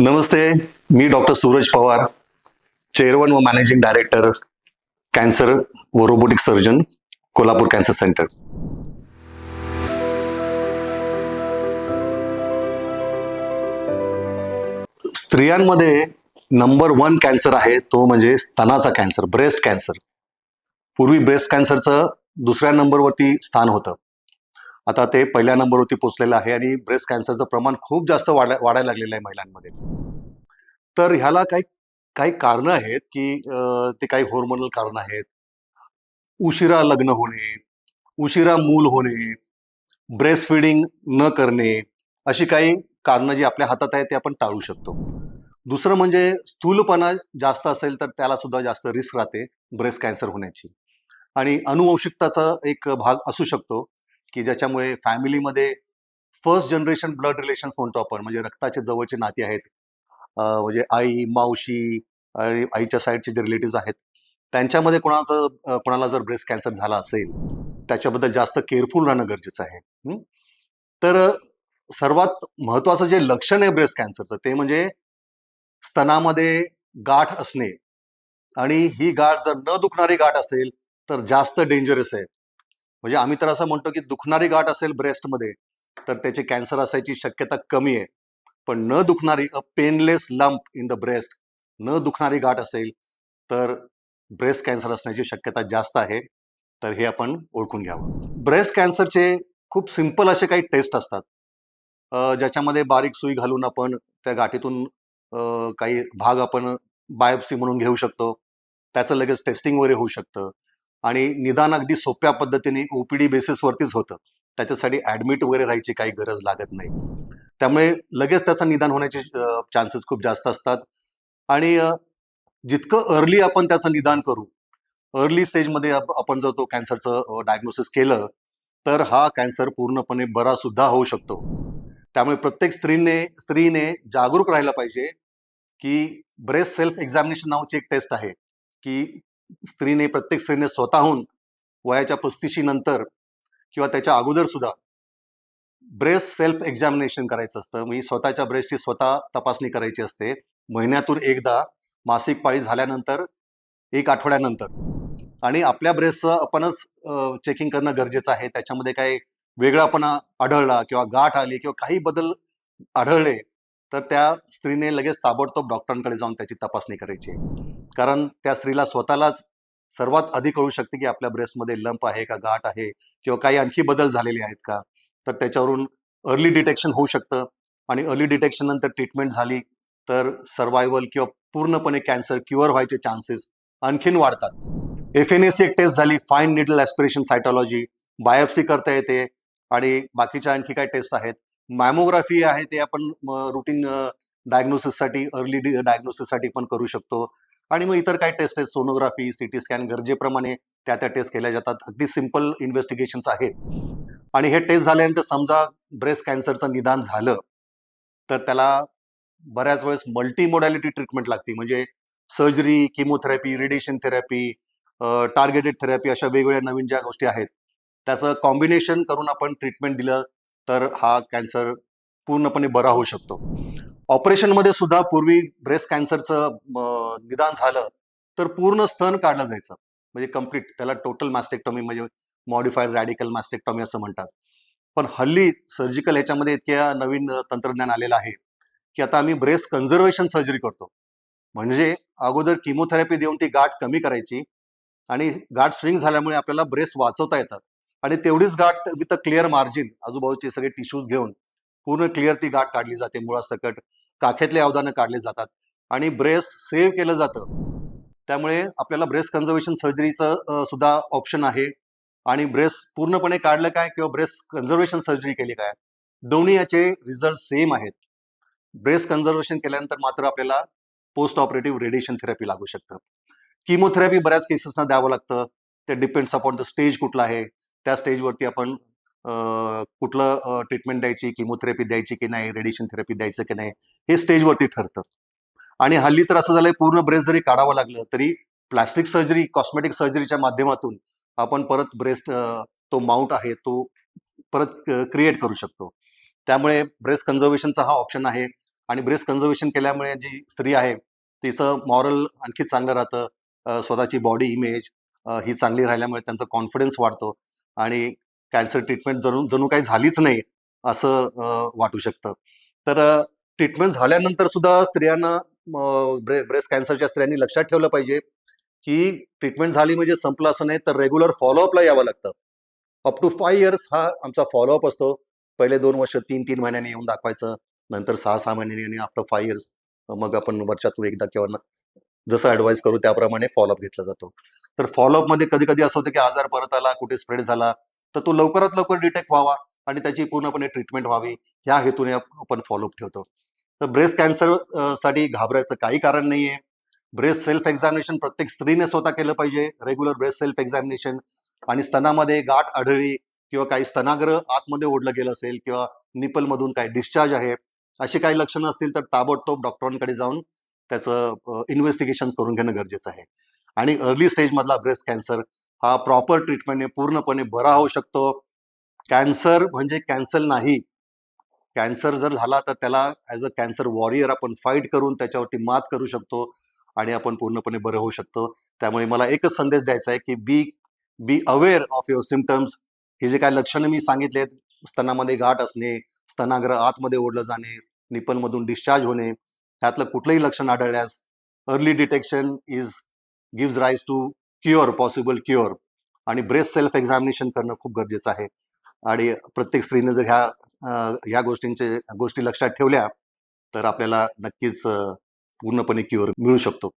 नमस्ते मी doctor Suraj Pawar chairman व managing director cancer व robotic surgeon Kolhapur cancer centre. स्त्रियांमध्ये नंबर वन कॅन्सर आहे तो म्हणजे स्तनाचा कॅन्सर ब्रेस्ट कॅन्सर. पूर्वी ब्रेस्ट कॅन्सरचं दुसऱ्या नंबरवरती स्थान होतं. आता ते पहिल्या नंबरवरती पोचलेलं आहे आणि ब्रेस्ट कॅन्सरचं प्रमाण खूप जास्त वाढा वाढायला लागलेलं आहे महिलांमध्ये. तर ह्याला काही काही कारणं आहेत की ते काही हॉर्मोनल कारणं आहेत. उशिरा लग्न होणे उशिरा मूल होणे ब्रेस्ट फिडिंग न करणे अशी काही कारणं जी आपल्या हातात आहेत ते आपण टाळू शकतो. दुसरं म्हणजे स्थूलपणा जास्त असेल तर त्याला सुद्धा जास्त रिस्क राहते ब्रेस्ट कॅन्सर होण्याची. आणि अनुवंशिकताचा एक भाग असू शकतो. की ज्याच्यामुळे फॅमिलीमध्ये फर्स्ट जनरेशन ब्लड रिलेशन्स म्हणतो आपण म्हणजे रक्ताचे जवळचे नाते आहेत. म्हणजे आई मावशी आणि आईच्या साईडचे जे रिलेटिव्ह आहेत त्यांच्यामध्ये कोणाचं कोणाला जर ब्रेस्ट कॅन्सर झाला असेल त्याच्याबद्दल जास्त केअरफुल राहणं गरजेचं आहे. तर सर्वात महत्वाचं जे लक्षण आहे ब्रेस्ट कॅन्सरचं ते म्हणजे स्तनामध्ये गाठ असणे. आणि ही गाठ जर न दुखणारी गाठ असेल तर जास्त डेंजरस आहे. म्हणजे आम्ही तर असं म्हणतो की दुखणारी गाठ असेल ब्रेस्टमध्ये तर त्याची कॅन्सर असायची शक्यता कमी आहे. पण न दुखणारी a painless lump in the breast न दुखणारी गाठ असेल तर ब्रेस्ट कॅन्सर असण्याची शक्यता जास्त आहे. तर हे आपण ओळखून घ्यावं. ब्रेस्ट कॅन्सरचे खूप सिंपल असे काही टेस्ट असतात. ज्याच्यामध्ये बारीक सुई घालून आपण त्या गाठीतून काही भाग आपण बायोप्सी म्हणून घेऊ शकतो. त्याचं लगेच टेस्टिंग वगैरे होऊ शकतं. आणि निदान अगदी सोप्या पद्धतीने ओपीडी बेसिसवरतीच होतं. त्याच्यासाठी ॲडमिट वगैरे राहायची काही गरज लागत नाही. त्यामुळे लगेच त्याचं निदान होण्याचे चान्सेस खूप जास्त असतात. आणि जितकं अर्ली आपण त्याचं निदान करू अर्ली स्टेजमध्ये आपण जर तो कॅन्सरचं डायग्नोसिस केलं तर हा कॅन्सर पूर्णपणे बरा सुद्धा होऊ शकतो. त्यामुळे प्रत्येक स्त्रीने स्त्रीने जागरूक राहिलं पाहिजे की ब्रेस्ट सेल्फ एक्झामिनेशन नावाची एक टेस्ट आहे की स्त्रीने प्रत्येक स्त्रीने स्वतःहून वयाच्या पस्तीशी नंतर किंवा त्याच्या अगोदर सुद्धा ब्रेस्ट सेल्फ एक्झामिनेशन करायचं असतं. म्हणजे स्वतःच्या ब्रेस्टची स्वतः तपासणी करायची असते. महिन्यातून एकदा मासिक पाळी झाल्यानंतर एक आठवड्यानंतर. आणि आपल्या ब्रेस्टचं आपणच चेकिंग करणं गरजेचं आहे. त्याच्यामध्ये काही वेगळापणा आढळला किंवा गाठ आली किंवा काही बदल आढळले तर त्या स्त्रीने लगेच ताबडतोब डॉक्टरांकडे जाऊन त्याची तपासणी करायची. कारण त्या स्त्रीला स्वतःलाच सर्वात अधिक कळू शकते की आपल्या ब्रेस्टमध्ये लंप आहे का गाठ आहे किंवा काही आणखी बदल झालेले आहेत का. तर त्याच्यावरून अर्ली डिटेक्शन होऊ शकतं आणि अर्ली डिटेक्शन नंतर ट्रीटमेंट झाली तर सर्वायवल किंवा पूर्णपणे कॅन्सर क्युअर व्हायचे चान्सेस आणखीन वाढतात. एफ एन एस एक टेस्ट झाली fine needle aspiration cytology biopsy करता येते आणि बाकीच्या आणखी काही टेस्ट आहेत. मॅमोग्राफी आहे ते आपण रुटीन डायग्नोसिससाठी अर्ली डायग्नोसिससाठी पण करू शकतो. आणि मग इतर काही टेस्ट आहेत सोनोग्राफी सी टी स्कॅन गरजेप्रमाणे त्या त्या टेस्ट केल्या जातात. अगदी सिंपल इन्व्हेस्टिगेशन्स आहेत. आणि हे टेस्ट झाल्यानंतर समजा ब्रेस्ट कॅन्सरचं निदान झालं तर त्याला बऱ्याच वेळेस मल्टीमोडॅलिटी ट्रीटमेंट लागते. म्हणजे surgery chemotherapy radiation therapy targeted therapy अशा वेगवेगळ्या नवीन ज्या गोष्टी आहेत त्याचं कॉम्बिनेशन करून आपण ट्रीटमेंट दिलं. तर हा कॅन्सर पूर्णपणे बरा होऊ शकतो. ऑपरेशनमध्ये सुद्धा पूर्वी ब्रेस्ट कॅन्सरचं निदान झालं तर पूर्ण स्तन काढलं जायचं. म्हणजे कंप्लीट त्याला टोटल मॅस्टेक्टॉमी म्हणजे मॉडिफाईड रॅडिकल मॅस्टेक्टॉमी असं म्हणतात. पण हल्ली सर्जिकल ह्याच्यामध्ये इतक्या नवीन तंत्रज्ञान आलेलं आहे की आता आम्ही ब्रेस्ट कन्झर्वेशन सर्जरी करतो. म्हणजे अगोदर किमोथेरपी देऊन ती गाठ कमी करायची आणि गाठ स्विंग झाल्यामुळे आपल्याला ब्रेस्ट वाचवता येतात. आणि तेवढीच गाठ विथ अ क्लिअर मार्जिन आजूबाजूचे सगळे टिश्यूज घेऊन पूर्ण क्लिअर ती गाठ काढली जाते मुळासकट काखेतले अवदानं काढले जातात. आणि ब्रेस्ट सेव्ह केलं जातं. त्यामुळे आपल्याला ब्रेस्ट कन्झर्वेशन सर्जरीचं सुद्धा ऑप्शन आहे. आणि ब्रेस्ट पूर्णपणे काढलं काय? किंवा ब्रेस्ट कन्झर्वेशन सर्जरी केली काय? दोन्ही याचे रिझल्ट सेम आहेत. ब्रेस्ट कन्झर्वेशन केल्यानंतर मात्र आपल्याला पोस्ट ऑपरेटिव्ह रेडिएशन थेरपी लागू शकतं. किमोथेरपी बऱ्याच केसेसना द्यावं लागतं. ते डिपेंड्स अपॉन द स्टेज कुठला आहे. त्या स्टेजवरती आपण कुठलं ट्रीटमेंट द्यायची किमोथेरपी द्यायची की नाही रेडिएशन थेरपी द्यायचं की नाही हे स्टेजवरती ठरतं. आणि हल्ली तर असं झालंय पूर्ण ब्रेस्ट जरी काढावं लागलं तरी प्लास्टिक सर्जरी कॉस्मेटिक सर्जरीच्या माध्यमातून आपण परत ब्रेस्ट तो माउंट आहे तो परत क्रिएट करू शकतो. त्यामुळे ब्रेस्ट कन्झर्वेशनचा हा ऑप्शन आहे. आणि ब्रेस्ट कन्झर्वेशन केल्यामुळे जी स्त्री आहे तिचं मॉरल आणखी चांगलं राहतं स्वतःची बॉडी इमेज ही चांगली राहिल्यामुळे त्यांचा कॉन्फिडन्स वाढतो. आणि कॅन्सर ट्रीटमेंट जणू जणू काही झालीच नाही असं वाटू शकतं. तर ट्रीटमेंट झाल्यानंतर सुद्धा स्त्रियांना ब्रे ब्रेस्ट कॅन्सरच्या स्त्रियांनी लक्षात ठेवलं पाहिजे की ट्रीटमेंट झाली म्हणजे संपलं असं नाही तर रेग्युलर फॉलोअपला यावं लागतं. अप टू फाय इयर्स हा आमचा फॉलोअप असतो. पहिले दोन वर्ष तीन तीन महिन्यांनी येऊन दाखवायचं नंतर सहा सहा महिन्यांनी आणि आफ्टर फाय इयर्स मग आपण वर्षातून एकदा किंवा जसं ऍडवाईस करू त्याप्रमाणे फॉलोअप घेतला जातो. तर फॉलोअपमध्ये कधी कधी असं होतं की आजार परत आला कुठे स्प्रेड झाला तर तो लवकरात लवकर डिटेक्ट व्हावा आणि त्याची पूर्णपणे ट्रीटमेंट व्हावी ह्या हेतूने आपण फॉलोअप ठेवतो. तर ब्रेस्ट कॅन्सरसाठी घाबरायचं काही कारण नाही आहे ब्रेस्ट सेल्फ एक्झामिनेशन प्रत्येक स्त्रीने स्वतः केलं पाहिजे. रेग्युलर ब्रेस्ट सेल्फ एक्झामिनेशन आणि स्तनामध्ये गाठ आढळली किंवा काही स्तनाग्र आतमध्ये ओढलं गेलं असेल किंवा निपलमधून काही डिस्चार्ज आहे अशी काही लक्षणं असतील तर ताबडतोब डॉक्टरांकडे जाऊन त्याचं इन्व्हेस्टिगेशन करून घेणं गरजेचं आहे. आणि अर्ली स्टेजमधला ब्रेस्ट कॅन्सर हा प्रॉपर ट्रीटमेंटने पूर्णपणे बरा होऊ शकतो. कॅन्सर म्हणजे कॅन्सर नाही. कॅन्सर जर झाला तर त्याला ॲज अ कॅन्सर वॉरियर आपण फाईट करून त्याच्यावरती मात करू शकतो आणि आपण पूर्णपणे बरं होऊ शकतो. त्यामुळे मला एकच संदेश द्यायचा आहे की be be aware of your symptoms हे जे काय लक्षणं मी सांगितलेत स्तनामध्ये गाठ असणे स्तनाग्र आतमध्ये ओढलं जाणे निपलमधून डिस्चार्ज होणे त्यातलं कुठलंही लक्षण आढळल्यास early detection is gives rise to cure possible cure आणि ब्रेस्ट सेल्फ एक्झामिनेशन करणं खूप गरजेचं आहे. आणि प्रत्येक स्त्रीने जर ह्या ह्या गोष्टींचे गोष्टी लक्षात ठेवल्या तर आपल्याला नक्कीच पूर्णपणे क्युअर मिळू शकतो.